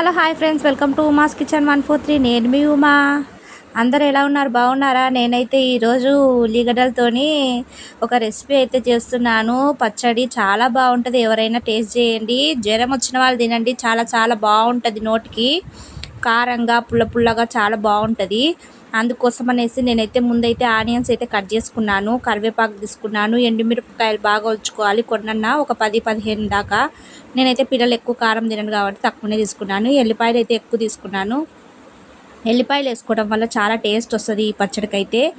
Hello hi friends. Welcome to Uma's kitchen one four three. నేను మీ ఉమా. అందరు ఎలా ఉన్నారు? బాగున్నారా? నేనైతే ఈరోజు ఉల్లిగడ్డలతోని ఒక రెసిపీ అయితే చేస్తున్నాను. పచ్చడి చాలా బాగుంటుంది. ఎవరైనా టేస్ట్ చేయండి. జ్వరం వచ్చిన వాళ్ళు తినండి. చాలా చాలా బాగుంటుంది నోటికి. కారంగా పుల్ల పుల్లగా చాలా బాగుంటుంది. అందుకోసం అనేసి నేనైతే ముందైతే ఆనియన్స్ అయితే కట్ చేసుకున్నాను కరివేపాకు తీసుకున్నాను ఎండుమిరపకాయలు బాగా ఉంచుకోవాలి కొన్న ఒక పది పదిహేను దాకా. నేనైతే పిల్లలు ఎక్కువ కారం తినను కాబట్టి తక్కువనే తీసుకున్నాను. ఎల్లిపాయలు అయితే ఎక్కువ తీసుకున్నాను. ఎల్లిపాయలు వేసుకోవడం వల్ల చాలా టేస్ట్ వస్తుంది ఈ పచ్చడికైతే.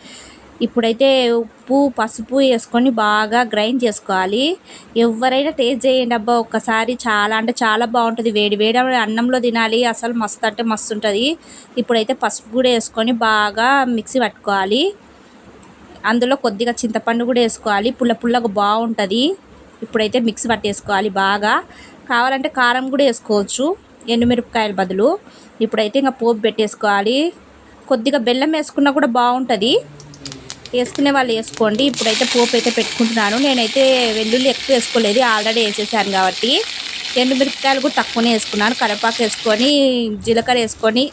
ఇప్పుడైతే ఉప్పు పసుపు వేసుకొని బాగా గ్రైండ్ చేసుకోవాలి. ఎవరైనా టేస్ట్ చేయండి అబ్బా ఒక్కసారి చాలా అంటే చాలా బాగుంటుంది. వేడి వేడి అన్నంలో తినాలి. అసలు మస్తు అంటే మస్తు ఉంటుంది. ఇప్పుడైతే పసుపు కూడా వేసుకొని బాగా మిక్సీ పట్టుకోవాలి. అందులో కొద్దిగా చింతపండు కూడా వేసుకోవాలి. పుల్ల పుల్లగా బాగుంటుంది. ఇప్పుడైతే మిక్సీ పట్టేసుకోవాలి బాగా. కావాలంటే కారం కూడా వేసుకోవచ్చు. ఎండుమిరపకాయల బదులు. ఇప్పుడైతే ఇంకా పోపు పెట్టేసుకోవాలి. కొద్దిగా బెల్లం వేసుకున్నా కూడా బాగుంటుంది. వేసుకునే వాళ్ళు వేసుకోండి. ఇప్పుడైతే పోపు అయితే పెట్టుకుంటున్నాను. నేనైతే వెల్లుల్లి ఎక్కువ వేసుకోలేదు. ఆల్రెడీ వేసేసాను కాబట్టి. ఎండుమిరపకాయలు కూడా తక్కువనే వేసుకున్నాను. కరివేపాకు వేసుకొని జీలకర్ర వేసుకొని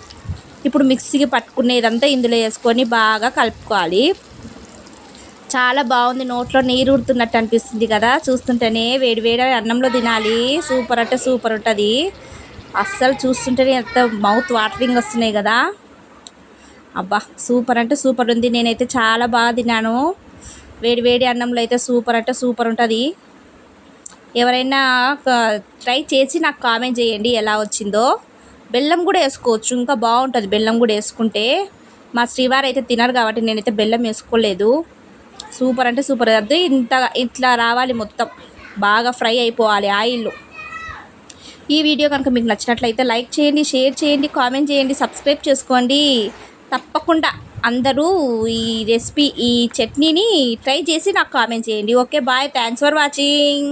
ఇప్పుడు మిక్సీకి పట్టుకునేదంతా ఇందులో వేసుకొని బాగా కలుపుకోవాలి. చాలా బాగుంది. నోట్లో నీరు ఉడుతున్నట్టు అనిపిస్తుంది కదా. చూస్తుంటేనే వేడి వేడి అన్నంలో తినాలి. సూపర్ అంటే సూపర్ ఉంటుంది. అస్సలు చూస్తుంటేనే ఎంత మౌత్ వాటరింగ్ వస్తున్నాయి కదా. అబ్బా సూపర్ అంటే సూపర్ ఉంది. నేనైతే చాలా బాగా తిన్నాను. వేడి వేడి అన్నంలో అయితే సూపర్ అంటే సూపర్ ఉంటుంది. ఎవరైనా ట్రై చేసి నాకు కామెంట్ చేయండి ఎలా వచ్చిందో. బెల్లం కూడా వేసుకోవచ్చు ఇంకా బాగుంటుంది బెల్లం కూడా వేసుకుంటే. మా శ్రీవారు అయితే తినరు కాబట్టి నేనైతే బెల్లం వేసుకోలేదు. సూపర్ అంటే సూపర్. అది ఇంత ఇట్లా రావాలి మొత్తం. బాగా ఫ్రై అయిపోవాలి ఆయిల్లో. ఈ వీడియో కనుక మీకు నచ్చినట్లయితే లైక్ చేయండి షేర్ చేయండి కామెంట్ చేయండి సబ్స్క్రైబ్ చేసుకోండి. తప్పకుండా అందరూ ఈ రెసిపీ ఈ చట్నీని ట్రై చేసి నాకు కామెంట్ చేయండి. Okay bye. Thanks for watching